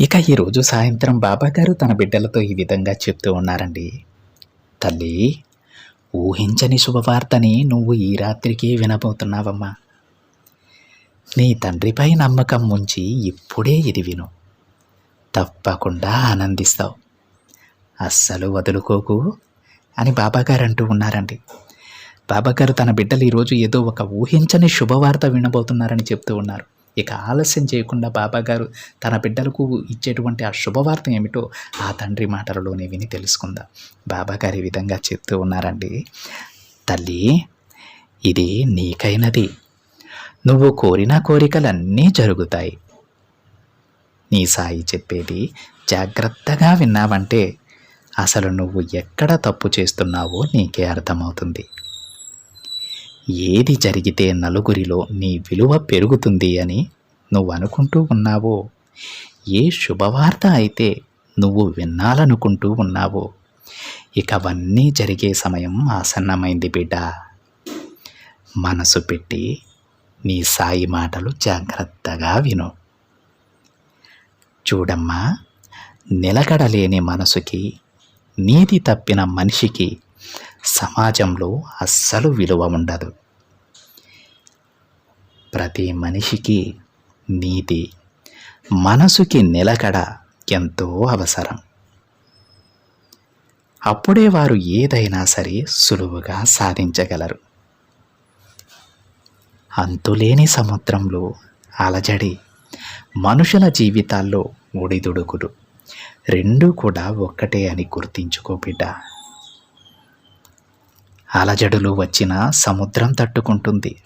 ఇక ఈరోజు సాయంత్రం బాబాగారు తన బిడ్డలతో ఈ విధంగా చెప్తూ ఉన్నారండి. తల్లి ఊహించని శుభవార్తని నువ్వు ఈ రాత్రికి వినబోతున్నావమ్మా. నీ తండ్రిపై నమ్మకం ఉంచి ఇప్పుడే ఇది విను. తప్పకుండా ఆనందిస్తావు. అస్సలు వదులుకోకు అని బాబాగారు అంటూ ఉన్నారండి. బాబాగారు తన బిడ్డలు ఈరోజు ఏదో ఒక ఊహించని శుభవార్త వినబోతున్నారని చెప్తూ ఉన్నారు. ఇక ఆలస్యం చేయకుండా బాబాగారు తన బిడ్డలకు ఇచ్చేటువంటి ఆ శుభవార్త ఏమిటో ఆ తండ్రి మాటలలోనే విని తెలుసుకుందాం. బాబాగారు ఈ విధంగా చెప్తూ ఉన్నారండి. తల్లి ఇది నీకైనది. నువ్వు కోరిన కోరికలన్నీ జరుగుతాయి. నీ సాయి చెప్పేది జాగ్రత్తగా విన్నావంటే అసలు నువ్వు ఎక్కడ తప్పు చేస్తున్నావో నీకే అర్థమవుతుంది. ఏది జరిగితే నలుగురిలో నీ విలువ పెరుగుతుంది అని నువ్వు అనుకుంటూ ఉన్నావో ఏ శుభవార్త అయితే నువ్వు వినాలనుకుంటూ ఉన్నావో ఇక అవన్నీ జరిగే సమయం ఆసన్నమైంది బిడ్డ. మనసు పెట్టి నీ సాయి మాటలు జాగ్రత్తగా విను. చూడమ్మా నిలకడలేని మనసుకి నీతి తప్పిన మనిషికి సమాజంలో అస్సలు విలువ ఉండదు. ప్రతి మనిషికి నీతి మనసుకి నిలకడ ఎంతో అవసరం. అప్పుడే వారు ఏదైనా సరే సులువుగా సాధించగలరు. అంతులేని సముద్రంలో అలజడి మనుషుల జీవితాల్లో ఒడిదుడుకులు రెండూ కూడా ఒక్కటే అని గుర్తించుకో బిడ్డ. అలజడులు వచ్చినా సముద్రం తట్టుకుంటుంది.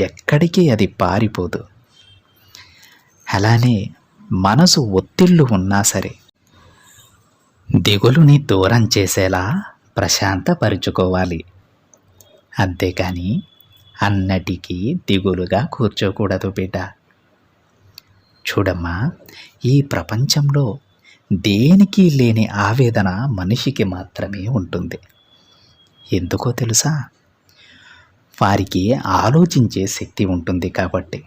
ఎక్కడికి అది పారిపోదు. అలానే మనసు ఒత్తిళ్ళు ఉన్నా సరే దిగులుని దూరం చేసేలా ప్రశాంతపరుచుకోవాలి. అంతేకాని అన్నటికీ దిగులుగా కూర్చోకూడదు బిడ్డ. చూడమ్మా ఈ ప్రపంచంలో దేనికి లేని ఆవేదన మనిషికి మాత్రమే ఉంటుంది. ఎందుకో తెలుసా? వారికి ఆలోచించే శక్తి ఉంటుంది కాబట్టి.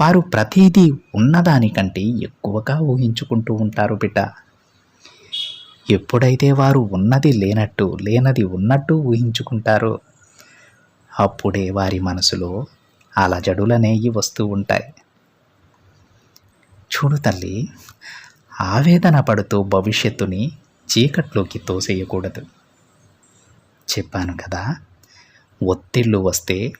వారు ప్రతిదీ ఉన్నదానికంటే ఎక్కువగా ఊహించుకుంటూ ఉంటారు బిడ్డ. ఎప్పుడైతే వారు ఉన్నది లేనట్టు లేనది ఉన్నట్టు ఊహించుకుంటారో అప్పుడే వారి మనసులో అలజడులనేవి వస్తూ ఉంటాయి. చూడు తల్లి ఆవేదన పడుతూ భవిష్యత్తుని చీకట్లోకి తోసేయకూడదు. చెప్పాను కదా ఒత్తిళ్ళు వస్తే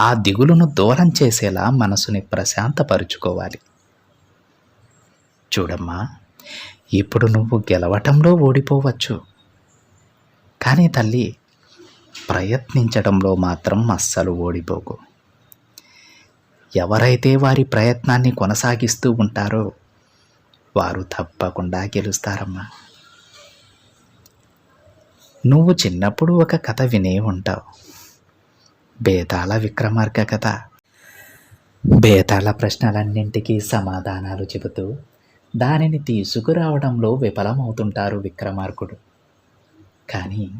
ఆ దిగులును దూరం చేసేలా మనసుని ప్రశాంతపరుచుకోవాలి. చూడమ్మా ఇప్పుడు నువ్వు గెలవటంలో ఓడిపోవచ్చు. కానీ తల్లి ప్రయత్నించడంలో మాత్రం అస్సలు ఓడిపోకు. ఎవరైతే వారి ప్రయత్నాన్ని కొనసాగిస్తూ ఉంటారో వారు తప్పకుండా గెలుస్తారమ్మా. నువ్వు చిన్నప్పుడు ఒక కథ వినే ఉంటావు. బేతాళ విక్రమార్క కథ. బేతాళ ప్రశ్నలన్నింటికీ సమాధానాలు చెబుతూ దానిని తీసుకురావడంలో విఫలమవుతుంటారు విక్రమార్కుడు. కానీ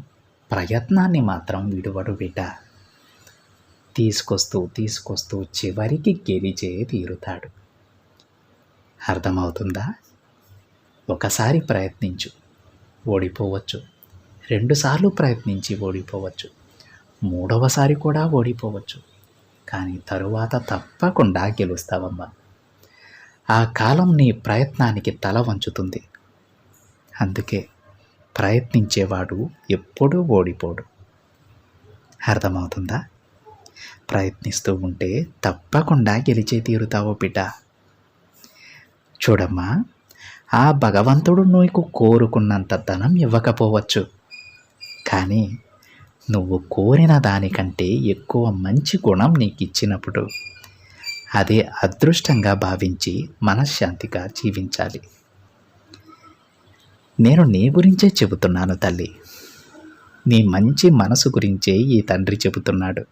ప్రయత్నాన్ని మాత్రం విడువడు బిడ్డ. తీసుకొస్తూ తీసుకొస్తూ చివరికి గెలిచే తీరుతాడు. అర్థమవుతుందా? ఒకసారి ప్రయత్నించు. ఓడిపోవచ్చు. రెండుసార్లు ప్రయత్నించి ఓడిపోవచ్చు. మూడవసారి కూడా ఓడిపోవచ్చు. కానీ తరువాత తప్పకుండా గెలుస్తావమ్మా. ఆ కాలం నీ ప్రయత్నానికి తల వంచుతుంది. అందుకే ప్రయత్నించేవాడు ఎప్పుడూ ఓడిపోడు. అర్థమవుతుందా? ప్రయత్నిస్తూ ఉంటే తప్పకుండా గెలిచే తీరుతావో బిడ్డ. చూడమ్మా ఆ భగవంతుడు నీకు కోరుకున్నంత ధనం ఇవ్వకపోవచ్చు. కానీ నువ్వు కోరిన దానికంటే ఎక్కువ మంచి గుణం నీకు ఇచ్చినప్పుడు అదే అదృష్టంగా భావించి మనశ్శాంతిగా జీవించాలి. నేను నీ గురించే చెబుతున్నాను తల్లి. నీ మంచి మనసు గురించే ఈ తండ్రి చెబుతున్నాడు.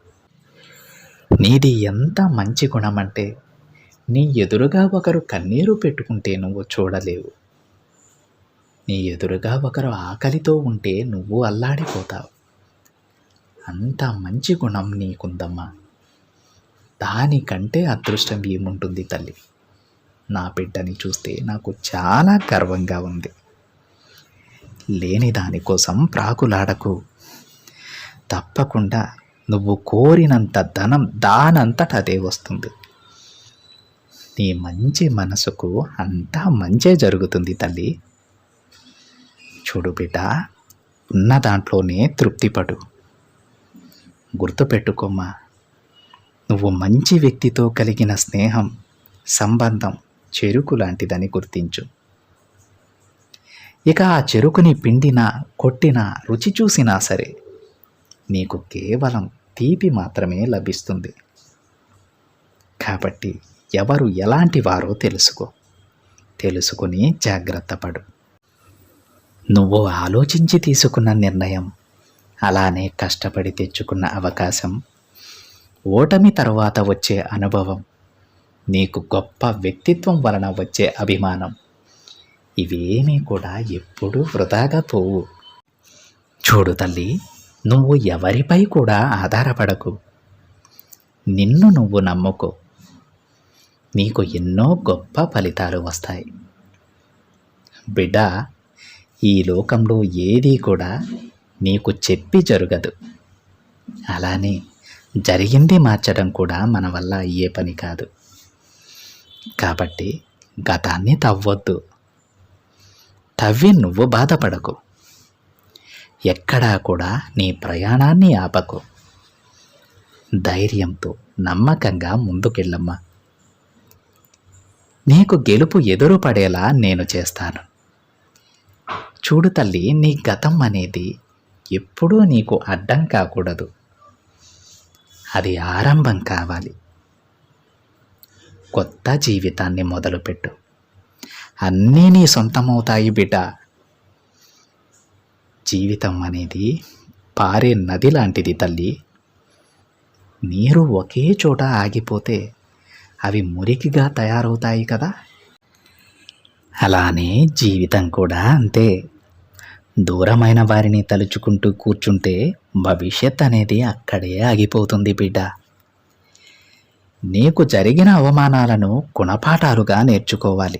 నీది ఎంత మంచి గుణమంటే నీ ఎదురుగా ఒకరు కన్నీరు పెట్టుకుంటే నువ్వు చూడలేవు. నీ ఎదురుగా ఒకరు ఆకలితో ఉంటే నువ్వు అల్లాడిపోతావు. అంత మంచి గుణం నీకుందమ్మా. దానికంటే అదృష్టం ఏముంటుంది తల్లి? నా బిడ్డని చూస్తే నాకు చాలా గర్వంగా ఉంది. లేని దానికోసం ప్రాకులాడకు. తప్పకుండా నువ్వు కోరినంత ధనం దానంతట అదే వస్తుంది. నీ మంచి మనసుకు అంతా మంచే జరుగుతుంది తల్లి. చూడు బిడ్డ ఉన్న దాంట్లోనే తృప్తిపడు. గుర్తుపెట్టుకోమ్మా. నువ్వు మంచి వ్యక్తితో కలిగిన స్నేహం సంబంధం చెరుకు లాంటిదని గుర్తించు. ఇక ఆ చెరుకుని పిండినా కొట్టినా రుచి చూసినా సరే నీకు కేవలం తీపి మాత్రమే లభిస్తుంది. కాబట్టి ఎవరు ఎలాంటి వారో తెలుసుకో. తెలుసుకుని జాగ్రత్త పడు. నువ్వు ఆలోచించి తీసుకున్న నిర్ణయం అలానే కష్టపడి తెచ్చుకున్న అవకాశం. ఓటమి తర్వాత వచ్చే అనుభవం. నీకు గొప్ప వ్యక్తిత్వం వలన వచ్చే అభిమానం. ఇవేమీ కూడా ఎప్పుడూ వృధాగా పోవు. చూడు తల్లి నువ్వు ఎవరిపై కూడా ఆధారపడకు. నిన్ను నువ్వు నమ్ముకో. నీకు ఎన్నో గొప్ప ఫలితాలు వస్తాయి. బిడ్డ ఈ లోకంలో ఏదీ కూడా నీకు చెప్పి జరగదు. అలానే జరిగింది మార్చడం కూడా మన వల్ల అయ్యే పని కాదు. కాబట్టి గతాన్ని తవ్వొద్దు. తవ్వి నువ్వు బాధపడకు. ఎక్కడా కూడా నీ ప్రయాణాన్ని ఆపకు. ధైర్యంతో నమ్మకంగా ముందుకెళ్ళమ్మా. నీకు గెలుపు ఎదురుపడేలా నేను చేస్తాను. చూడు తల్లి నీ గతం అనేది ఎప్పుడూ నీకు అడ్డం కాకూడదు. అది ఆరంభం కావాలి. కొత్త జీవితాన్ని మొదలుపెట్టు. అన్నీ నీ సొంతమవుతాయి బిడ్డ. జీవితం అనేది పారే నది లాంటిది తల్లి. నీరు ఒకే చోట ఆగిపోతే అవి మురికిగా తయారవుతాయి కదా. అలానే జీవితం కూడా అంతే. దూరమైన వారిని తలుచుకుంటూ కూర్చుంటే భవిష్యత్ అనేది అక్కడే ఆగిపోతుంది బిడ్డ. నీకు జరిగిన అవమానాలను గుణపాఠాలుగా నేర్చుకోవాలి.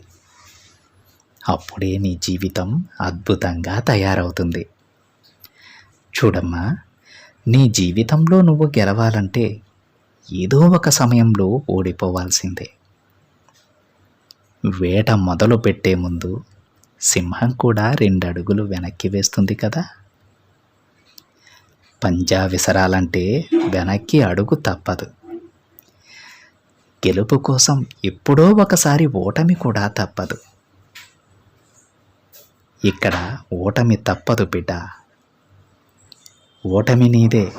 అప్పుడే నీ జీవితం అద్భుతంగా తయారవుతుంది. చూడమ్మా నీ జీవితంలో నువ్వు గెలవాలంటే ఏదో ఒక సమయంలో ఓడిపోవాల్సిందే. వేట మొదలు పెట్టే ముందు సింహం కూడా రెండు అడుగులు వెనక్కి వేస్తుంది కదా. పంజా విసరాలంటే వెనక్కి అడుగు తప్పదు. గెలుపు కోసం ఎప్పుడో ఒకసారి ఓటమి కూడా తప్పదు. ఇక్కడ ఓటమి తప్పదు బిడ్డ. ఓటమి నీదే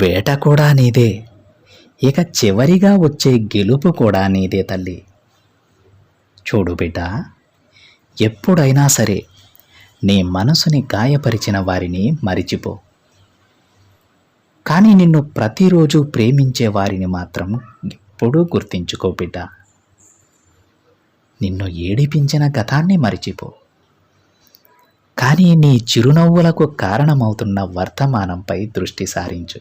వేట కూడా నీదే. ఇక చివరిగా వచ్చే గెలుపు కూడా నీదే తల్లి. చూడు బిడ్డ ఎప్పుడైనా సరే నీ మనసుని గాయపరిచిన వారిని మరిచిపో. కానీ నిన్ను ప్రతిరోజు ప్రేమించే వారిని మాత్రం ఎప్పుడూ గుర్తించుకో బిడ్డ. నిన్ను ఏడిపించిన గతాన్ని మరిచిపో. కానీ నీ చిరునవ్వులకు కారణమవుతున్న వర్తమానంపై దృష్టి సారించు.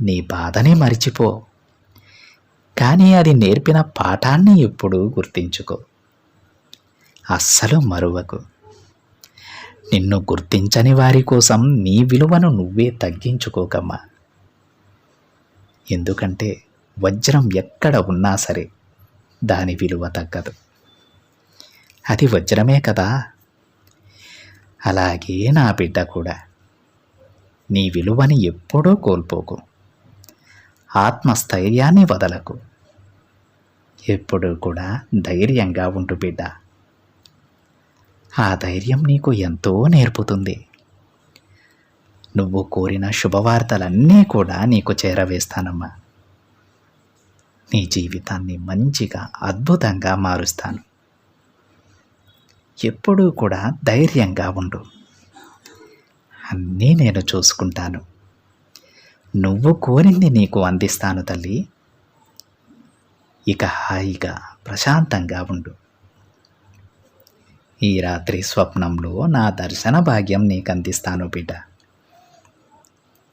నీ బాధని మరిచిపో. కానీ అది నేర్పిన పాఠాన్ని ఎప్పుడూ గుర్తించుకో. అస్సలు మరువకు. నిన్ను గుర్తించని వారి కోసం నీ విలువను నువ్వే తగ్గించుకోకమ్మా. ఎందుకంటే వజ్రం ఎక్కడ ఉన్నా సరే దాని విలువ తగ్గదు. అది వజ్రమే కదా. అలాగే నా బిడ్డ కూడా. నీ విలువని ఎప్పుడూ కోల్పోకు. ఆత్మస్థైర్యాన్ని వదలకు. ఎప్పుడూ కూడా ధైర్యంగా ఉంటు బిడ్డ. ఆ ధైర్యం నీకు ఎంతో నేర్పుతుంది. నువ్వు కోరిన శుభవార్తలన్నీ కూడా నీకు చేరవేస్తానమ్మా. నీ జీవితాన్ని మంచిగా అద్భుతంగా మారుస్తాను. ఎప్పుడూ కూడా ధైర్యంగా ఉండు. అన్నీ నేను చూసుకుంటాను. నువ్వు కోరింది నీకు అందిస్తాను తల్లి. ఇక హాయిగా ప్రశాంతంగా ఉండు. ఈ రాత్రి స్వప్నంలో నా దర్శన భాగ్యం నీకు అందిస్తాను బిడ్డ.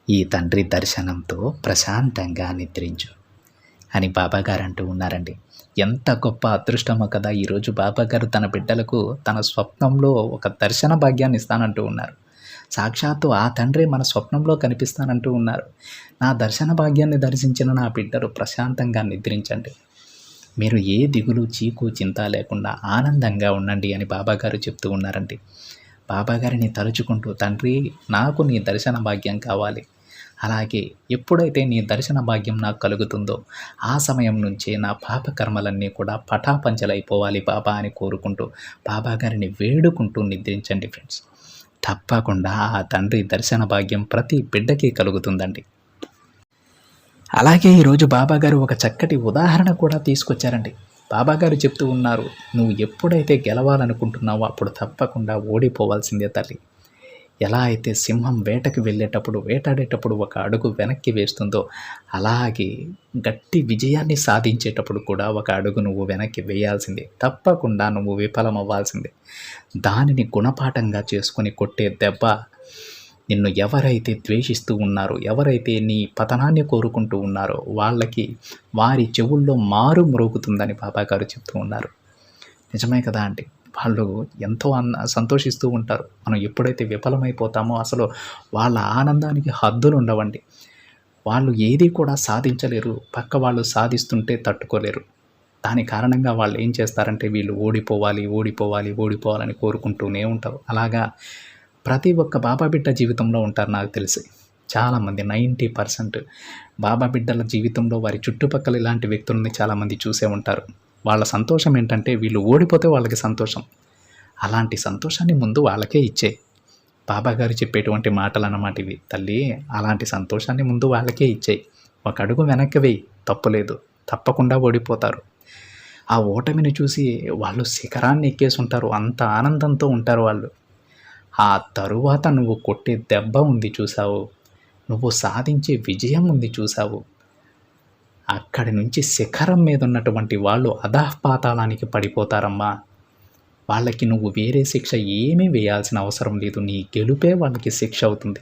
ఈ తండ్రి దర్శనంతో ప్రశాంతంగా నిద్రించు. అని బాబాగారు అంటూ ఉన్నారండి. ఎంత గొప్ప అదృష్టమో కదా ఈరోజు బాబాగారు తన బిడ్డలకు తన స్వప్నంలో ఒక దర్శన భాగ్యాన్ని ఇస్తానంటూ ఉన్నారు. సాక్షాత్తు ఆ తండ్రి మన స్వప్నంలో కనిపిస్తానంటూ ఉన్నారు. నా దర్శన భాగ్యాన్ని దర్శించిన నా బిడ్డలు ప్రశాంతంగా నిద్రించండి. మీరు ఏ దిగులు చీకు చింత లేకుండా ఆనందంగా ఉండండి అని బాబాగారు చెప్తూ ఉన్నారండి. బాబాగారిని తలుచుకుంటూ తండ్రి నాకు నీ దర్శన భాగ్యం కావాలి. అలాగే ఎప్పుడైతే నీ దర్శన భాగ్యం నాకు కలుగుతుందో ఆ సమయం నుంచే నా పాపకర్మలన్నీ కూడా పటాపంచలైపోవాలి బాబా అని కోరుకుంటూ బాబా గారిని వేడుకుంటూ నిద్రించండి ఫ్రెండ్స్. తప్పకుండా ఆ తండ్రి దర్శన భాగ్యం ప్రతి బిడ్డకి కలుగుతుందండి. అలాగే ఈరోజు బాబాగారు ఒక చక్కటి ఉదాహరణ కూడా తీసుకొచ్చారండి. బాబాగారు చెప్తూ ఉన్నారు నువ్వు ఎప్పుడైతే గెలవాలనుకుంటున్నావో అప్పుడు తప్పకుండా ఓడిపోవాల్సిందే తల్లి. ఎలా అయితే సింహం వేటకు వెళ్ళేటప్పుడు వేటాడేటప్పుడు ఒక అడుగు వెనక్కి వేస్తుందో అలాగే గట్టి విజయాన్ని సాధించేటప్పుడు కూడా ఒక అడుగు నువ్వు వెనక్కి వేయాల్సిందే. తప్పకుండా నువ్వు విఫలం అవ్వాల్సిందే దానిని గుణపాఠంగా చేసుకొని కొట్టే దెబ్బ నిన్ను ఎవరైతే ద్వేషిస్తూ ఉన్నారో ఎవరైతే నీ పతనాన్ని కోరుకుంటూ ఉన్నారో వాళ్ళకి వారి చెవుల్లో మారు మ్రోగుతుందని బాబాగారు చెప్తూ ఉన్నారు. నిజమే కదా అండి. వాళ్ళు ఎంతో అన్న సంతోషిస్తూ ఉంటారు. మనం ఎప్పుడైతే విఫలమైపోతామో అసలు వాళ్ళ ఆనందానికి హద్దులు ఉండవండి. వాళ్ళు ఏది కూడా సాధించలేరు. పక్క వాళ్ళు సాధిస్తుంటే తట్టుకోలేరు. దాని కారణంగా వాళ్ళు ఏం చేస్తారంటే వీళ్ళు ఓడిపోవాలి ఓడిపోవాలి ఓడిపోవాలని కోరుకుంటూనే ఉంటారు. అలాగా ప్రతి ఒక్క బాబా బిడ్డ జీవితంలో ఉంటారు నాకు తెలిసి. చాలామంది నైంటీ పర్సెంట్ బాబా బిడ్డల జీవితంలో వారి చుట్టుపక్కల ఇలాంటి వ్యక్తులని చాలామంది చూసే ఉంటారు. వాళ్ళ సంతోషం ఏంటంటే వీళ్ళు ఓడిపోతే వాళ్ళకి సంతోషం. అలాంటి సంతోషాన్ని ముందు వాళ్ళకే ఇచ్చే. బాబాగారు చెప్పేటువంటి మాటలు అన్నమాట ఇవి. తల్లి అలాంటి సంతోషాన్ని ముందు వాళ్ళకే ఇచ్చేయి ఒక అడుగు వెనక్కి వేయి. తప్పులేదు తప్పకుండా ఓడిపోతారు. ఆ ఓటమిని చూసి వాళ్ళు శిఖరాన్ని ఎక్కేసి ఉంటారు అంత ఆనందంతో ఉంటారు వాళ్ళు. ఆ తరువాత నువ్వు కొట్టే దెబ్బ ఉంది చూసావు నువ్వు సాధించే విజయం ఉంది చూసావు అక్కడి నుంచి శిఖరం మీద ఉన్నటువంటి వాళ్ళు అధఃపాతాళానికి పడిపోతారమ్మా. వాళ్ళకి నువ్వు వేరే శిక్ష ఏమీ వేయాల్సిన అవసరం లేదు. నీ గెలుపే వాళ్ళకి శిక్ష అవుతుంది.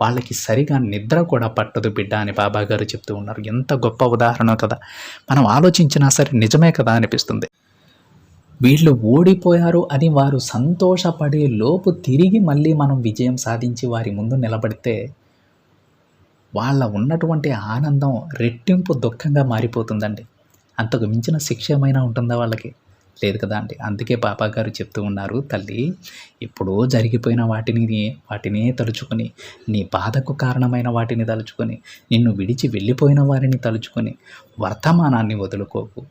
వాళ్ళకి సరిగా నిద్ర కూడా పట్టదు బిడ్డ అని బాబాగారు చెప్తూ ఉన్నారు. ఎంత గొప్ప ఉదాహరణ కదా. మనం ఆలోచించినా సరే నిజమే కదా అనిపిస్తుంది. వీళ్ళు ఓడిపోయారు అని వారు సంతోషపడే లోపు తిరిగి మళ్ళీ మనం విజయం సాధించి వారి ముందు నిలబడితే వాళ్ళ ఉన్నటువంటి ఆనందం రెట్టింపు దుఃఖంగా మారిపోతుందండి. అంతకు మించిన శిక్ష ఏమైనా ఉంటుందా వాళ్ళకి? లేదు కదా అండి. అందుకే పాపా గారు చెప్తూ ఉన్నారు తల్లి ఎప్పుడో జరిగిపోయిన వాటిని వాటినే తలుచుకొని నీ బాధకు కారణమైన వాటిని తలుచుకొని నిన్ను విడిచి వెళ్ళిపోయిన వారిని తలుచుకొని వర్తమానాన్ని వదులుకోకు.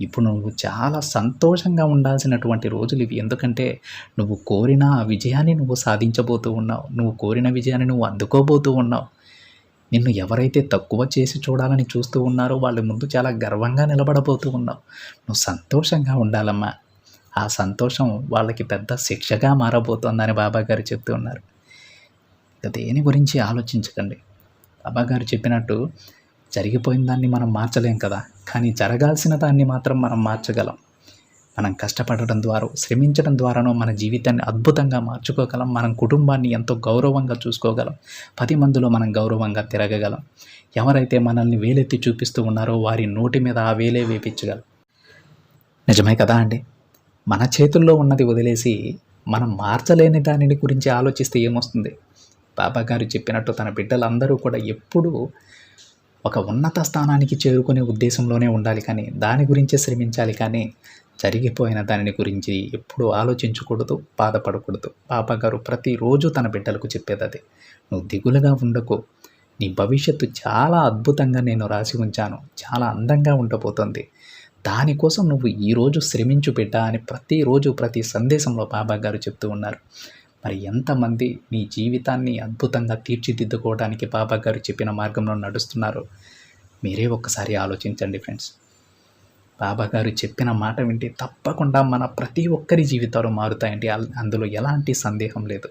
ఇప్పుడు నువ్వు చాలా సంతోషంగా ఉండాల్సినటువంటి రోజులు ఇవి. ఎందుకంటే నువ్వు కోరిన ఆ విజయాన్ని నువ్వు సాధించబోతూ ఉన్నావు. నువ్వు కోరిన విజయాన్ని నువ్వు అందుకోబోతూ ఉన్నావు. నిన్ను ఎవరైతే తక్కువ చేసి చూడాలని చూస్తూ ఉన్నారో వాళ్ళ ముందు చాలా గర్వంగా నిలబడబోతూ ఉన్నావు. నువ్వు సంతోషంగా ఉండాలమ్మా. ఆ సంతోషం వాళ్ళకి పెద్ద శిక్షగా మారబోతోందని బాబా గారు చెప్తూ ఉన్నారు. ఇక దేని గురించి ఆలోచించకండి. బాబాగారు చెప్పినట్టు జరిగిపోయిన దాన్ని మనం మార్చలేం కదా. కానీ జరగాల్సిన దాన్ని మాత్రం మనం మార్చగలం. మనం కష్టపడటం ద్వారా శ్రమించడం ద్వారానో మన జీవితాన్ని అద్భుతంగా మార్చుకోగలం. మనం కుటుంబాన్ని ఎంతో గౌరవంగా చూసుకోగలం. పది మందిలో మనం గౌరవంగా తిరగగలం. ఎవరైతే మనల్ని వేలెత్తి చూపిస్తూ ఉన్నారో వారి నోటి మీద ఆ వేలే వేపించగలం. నిజమే కదా అండి? మన చేతుల్లో ఉన్నది వదిలేసి మనం మార్చలేని దానిని గురించి ఆలోచిస్తే ఏమొస్తుంది? బాబా గారు చెప్పినట్టు తన బిడ్డలందరూ కూడా ఎప్పుడూ ఒక ఉన్నత స్థానానికి చేరుకునే ఉద్దేశంలోనే ఉండాలి కానీ దాని గురించే శ్రమించాలి కానీ జరిగిపోయిన దానిని గురించి ఎప్పుడూ ఆలోచించకూడదు బాధపడకూడదు. పాపగారు ప్రతిరోజు తన బిడ్డలకు చెప్పేది అదే. నువ్వు దిగులుగా ఉండకు. నీ భవిష్యత్తు చాలా అద్భుతంగా నేను రాసి ఉంచాను. చాలా అందంగా ఉండబోతోంది. దానికోసం నువ్వు ఈరోజు శ్రమించు బిడ్డ అని ప్రతిరోజు ప్రతి సందేశంలో బాబా గారు చెప్తూ ఉన్నారు. మరి ఎంతమంది మీ జీవితాన్ని అద్భుతంగా తీర్చిదిద్దుకోవడానికి బాబా గారు చెప్పిన మార్గంలో నడుస్తున్నారో? మీరే ఒక్కసారి ఆలోచించండి ఫ్రెండ్స్. బాబా గారు చెప్పిన మాట వింటే తప్పకుండా మన ప్రతి ఒక్కరి జీవితాలు మారుతాయండి. అందులో ఎలాంటి సందేహం లేదు.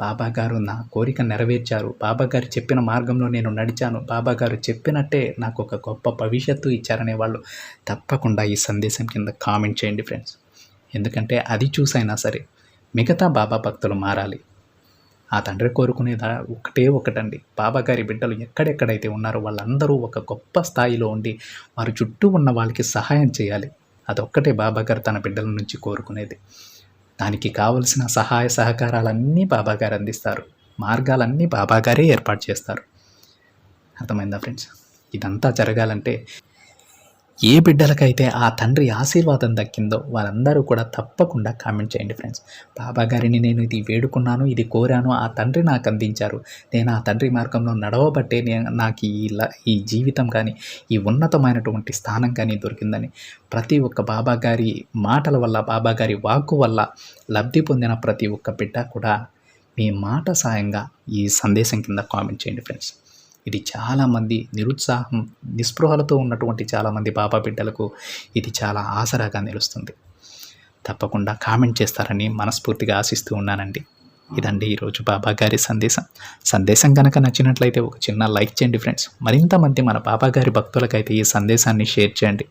బాబా గారు నా కోరిక నెరవేర్చారు. బాబా గారు చెప్పిన మార్గంలో నేను నడిచాను. బాబా గారు చెప్పినట్టే నాకు ఒక గొప్ప భవిష్యత్తు ఇచ్చారనే వాళ్ళు తప్పకుండా ఈ సందేశం కింద కామెంట్ చేయండి ఫ్రెండ్స్. ఎందుకంటే అది చూసైనా సరే మిగతా బాబా భక్తులు మారాలి. ఆ తండ్రి కోరుకునేదా ఒకటే ఒకటండి. బాబా గారి బిడ్డలు ఎక్కడెక్కడైతే ఉన్నారో వాళ్ళందరూ ఒక గొప్ప స్థాయిలో ఉండి వారి చుట్టూ ఉన్న వాళ్ళకి సహాయం చేయాలి. అదొక్కటే బాబా గారు తన బిడ్డల నుంచి కోరుకునేది. దానికి కావలసిన సహాయ సహకారాలన్నీ బాబాగారు అందిస్తారు. మార్గాలన్నీ బాబాగారే ఏర్పాటు చేస్తారు. అర్థమైందా ఫ్రెండ్స్? ఇదంతా జరగాలంటే ఏ బిడ్డలకైతే ఆ తండ్రి ఆశీర్వాదం దక్కిందో వాళ్ళందరూ కూడా తప్పకుండా కామెంట్ చేయండి ఫ్రెండ్స్. బాబా గారిని నేను ఇది వేడుకున్నాను ఇది కోరాను ఆ తండ్రి నాకు అందించారు. నేను ఆ తండ్రి మార్గంలో నడవబట్టే నేను నాకు ఈ ల- ఈ జీవితం కానీ ఈ ఉన్నతమైనటువంటి స్థానం కానీ దొరికిందని. ప్రతి ఒక్క బాబా గారి మాటల వల్ల బాబా గారి వాక్కు వల్ల లబ్ధి పొందిన ప్రతి ఒక్క బిడ్డ కూడా మీ మాట సాయంగా ఈ సందేశం కింద కామెంట్ చేయండి ఫ్రెండ్స్. ఇది చాలామంది నిరుత్సాహం నిస్పృహలతో ఉన్నటువంటి చాలామంది బాబా బిడ్డలకు ఇది చాలా ఆసరాగా నిలుస్తుంది. తప్పకుండా కామెంట్ చేస్తారని మనస్ఫూర్తిగా ఆశిస్తూ ఉన్నానండి. ఇదండి ఈరోజు బాబా గారి సందేశం. సందేశం కనుక నచ్చినట్లయితే ఒక చిన్న లైక్ చేయండి ఫ్రెండ్స్. మరింత మంది మన బాబా గారి భక్తులకైతే ఈ సందేశాన్ని షేర్ చేయండి.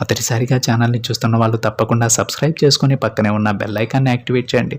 మొదటిసారిగా ఛానల్ని చూస్తున్న వాళ్ళు తప్పకుండా సబ్స్క్రైబ్ చేసుకుని పక్కనే ఉన్న బెల్ ఐకాన్ని యాక్టివేట్ చేయండి.